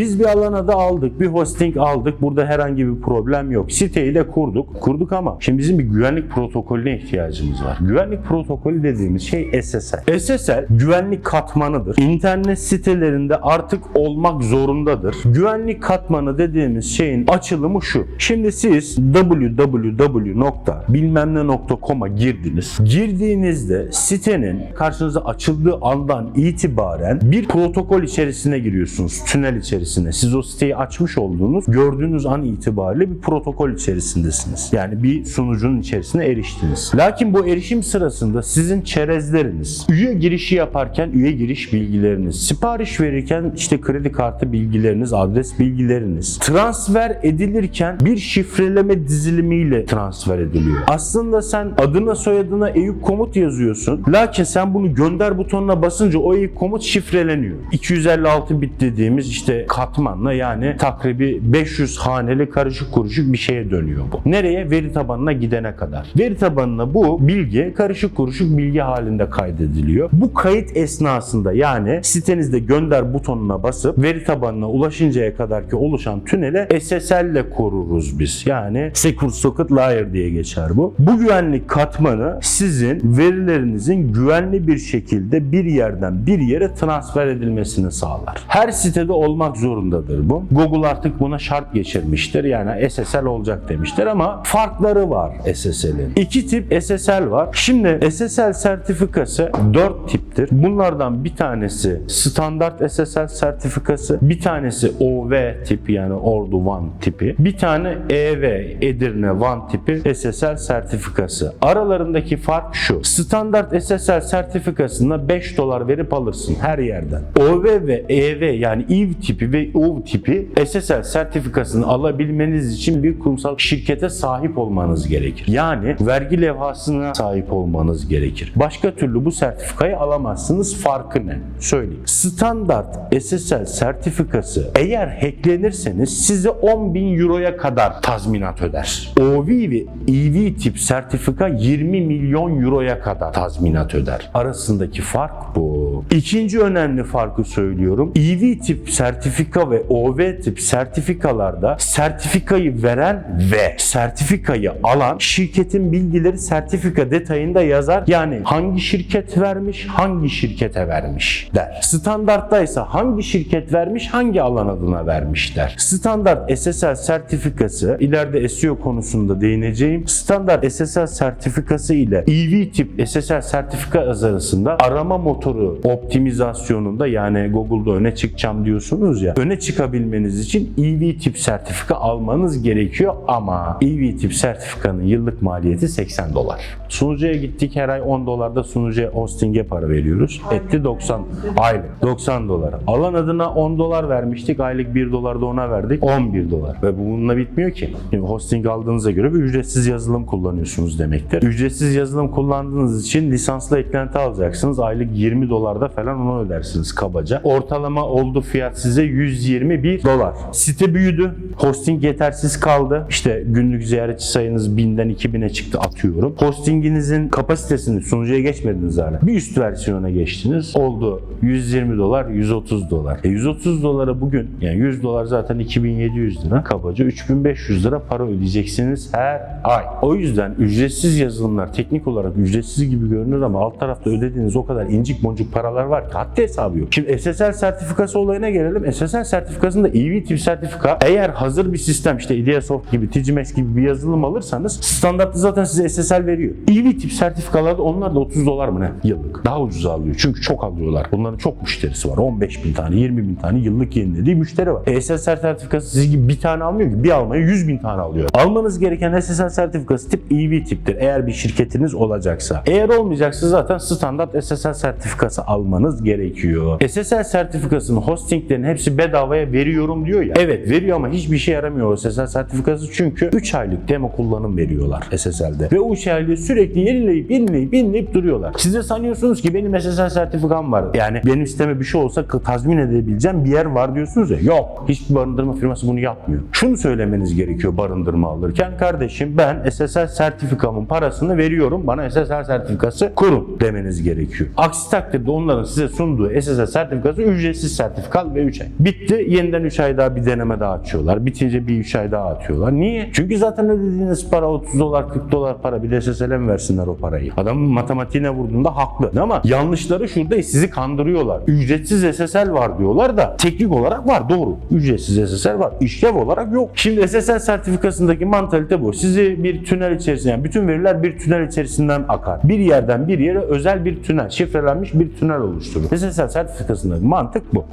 Biz bir alan adı aldık, bir hosting aldık. Burada herhangi bir problem yok. Siteyi de kurduk. Kurduk ama şimdi bizim bir güvenlik protokolüne ihtiyacımız var. Güvenlik protokolü dediğimiz şey SSL. SSL güvenlik katmanıdır. İnternet sitelerinde artık olmak zorundadır. Güvenlik katmanı dediğimiz şeyin açılımı şu. Şimdi siz www.bilmemne.com'a girdiniz. Girdiğinizde sitenin karşınıza açıldığı andan itibaren bir protokol içerisine giriyorsunuz. Tünel içerisine. Siz o siteyi açmış olduğunuz, gördüğünüz an itibariyle bir protokol içerisindesiniz. Yani bir sunucunun içerisine eriştiniz. Lakin bu erişim sırasında sizin çerezleriniz, üye girişi yaparken üye giriş bilgileriniz, sipariş verirken işte kredi kartı bilgileriniz, adres bilgileriniz, transfer edilirken bir şifreleme dizilimiyle transfer ediliyor. Aslında sen adına soyadına Eyüp komut yazıyorsun. Lakin sen bunu gönder butonuna basınca o Eyüp komut şifreleniyor. 256 bit dediğimiz işte katmanla yani takribi 500 haneli karışık kuruşuk bir şeye dönüyor bu. Nereye? Veri tabanına gidene kadar. Veri tabanına bu bilgi karışık kuruşuk bilgi halinde kaydediliyor. Bu kayıt esnasında yani sitenizde gönder butonuna basıp veri tabanına ulaşıncaya kadar ki oluşan tünele SSL ile koruruz biz. Yani Secure Socket Layer diye geçer bu. Bu güvenlik katmanı sizin verilerinizin güvenli bir şekilde bir yerden bir yere transfer edilmesini sağlar. Her sitede olmak zorundadır bu. Google artık buna şart geçirmiştir. Yani SSL olacak demiştir ama farkları var SSL'in. İki tip SSL var. Şimdi SSL sertifikası dört tiptir. Bunlardan bir tanesi standart SSL sertifikası, bir tanesi OV tipi yani Ordu One tipi, bir tane EV Edirne One tipi SSL sertifikası. Aralarındaki fark şu. Standart SSL sertifikasında 5 dolar verip alırsın her yerden. OV ve EV yani EV tipi ve OV tipi SSL sertifikasını alabilmeniz için bir kurumsal şirkete sahip olmanız gerekir. Yani vergi levhasına sahip olmanız gerekir. Başka türlü bu sertifikayı alamazsınız. Farkı ne? Söyleyeyim. Standart SSL sertifikası eğer hacklenirseniz size 10.000 euroya kadar tazminat öder. OV ve EV tip sertifika 20 milyon euroya kadar tazminat öder. Arasındaki fark bu. İkinci önemli farkı söylüyorum. EV tip sertifika ve OV tip sertifikalarda sertifikayı veren ve sertifikayı alan şirketin bilgileri sertifika detayında yazar. Yani hangi şirket vermiş, hangi şirkete vermiş der. Standarttaysa hangi şirket vermiş, hangi alan adına vermiş der. Standart SSL sertifikası ileride SEO konusunda değineceğim. Standart SSL sertifikası ile EV tip SSL sertifika arasında arama motoru optimizasyonunda yani Google'da öne çıkacağım diyorsunuz ya öne çıkabilmeniz için EV tip sertifika almanız gerekiyor ama EV tip sertifikanın yıllık maliyeti 80 dolar. Sunucuya gittik her ay 10 dolarda sunucuya hosting'e para veriyoruz. Etti 90 aylık 90 dolar. Alan adına 10 dolar vermiştik. Aylık 1 dolar da ona verdik. 11 dolar. Ve bu bununla bitmiyor ki. Şimdi hosting aldığınıza göre bir ücretsiz yazılım kullanıyorsunuz demektir. Ücretsiz yazılım kullandığınız için lisanslı eklenti alacaksınız. Aylık 20 dolarda falan onu ödersiniz kabaca. Ortalama oldu fiyat size 121 dolar. Site büyüdü. Hosting yetersiz kaldı. İşte günlük ziyaretçi sayınız 1000'den 2000'e çıktı atıyorum. Hostinginizin kapasitesini sunucuya geçmediniz hala. Bir üst versiyona geçtiniz. Oldu 120 dolar, 130 dolar. E 130 dolara bugün yani 100 dolar zaten 2700 lira. Kabaca 3500 lira para ödeyeceksiniz her ay. O yüzden ücretsiz yazılımlar teknik olarak ücretsiz gibi görünür ama alt tarafta ödediğiniz o kadar incik boncuk paralar var ki haddi hesabı yok. Şimdi SSL sertifikası olayına gelelim. SSL sertifikasında EV tip sertifika eğer hazır bir sistem işte Ideasoft gibi, Ticimex gibi bir yazılım alırsanız standartlı zaten size SSL veriyor. EV tip sertifikalarda onlar da 30 dolar mı ne yıllık? Daha ucuz alıyor. Çünkü çok alıyorlar. Bunların çok müşterisi var. 15 bin tane, 20 bin tane yıllık yenilediği müşteri var. E, SSL sertifikası siz gibi bir tane almıyor ki. Bir almaya 100 bin tane alıyor. Almanız gereken SSL sertifikası tip EV tiptir. Eğer bir şirketiniz olacaksa. Eğer olmayacaksa zaten standart SSL sertifikası almanız gerekiyor. SSL sertifikasının hostinglerin hepsi bedavaya veriyorum diyor ya. Evet veriyor ama hiçbir şey yaramıyor o SSL sertifikası çünkü 3 aylık demo kullanım veriyorlar SSL'de. Ve o 3 aylığı sürekli yenileyip yenileyip yenileyip duruyorlar. Siz de sanıyorsunuz ki benim SSL sertifikam var. Yani benim sisteme bir şey olsa tazmin edebileceğim bir yer var diyorsunuz ya. Yok. Hiçbir barındırma firması bunu yapmıyor. Şunu söylemeniz gerekiyor barındırma alırken. Kardeşim ben SSL sertifikamın parasını veriyorum. Bana SSL sertifikası kurun demeniz gerekiyor. Aksi takdirde o onların size sunduğu SSL sertifikası ücretsiz sertifika ve 3 ay. Bitti. Yeniden 3 ay daha bir deneme daha açıyorlar. Bitince bir 3 ay daha atıyorlar. Niye? Çünkü zaten ödediğiniz para 30 dolar 40 dolar para. Bir de SSL'e mi versinler o parayı? Adamın matematiğine vurduğunda haklı. Ama yanlışları şurada sizi kandırıyorlar. Ücretsiz SSL var diyorlar da teknik olarak var doğru. Ücretsiz SSL var. İşlev olarak yok. Şimdi SSL sertifikasındaki mantalite bu. Sizi bir tünel içerisinde yani bütün veriler bir tünel içerisinden akar. Bir yerden bir yere özel bir tünel, şifrelenmiş bir tünel oluşturur. SSL sertifikasındaki mantık bu.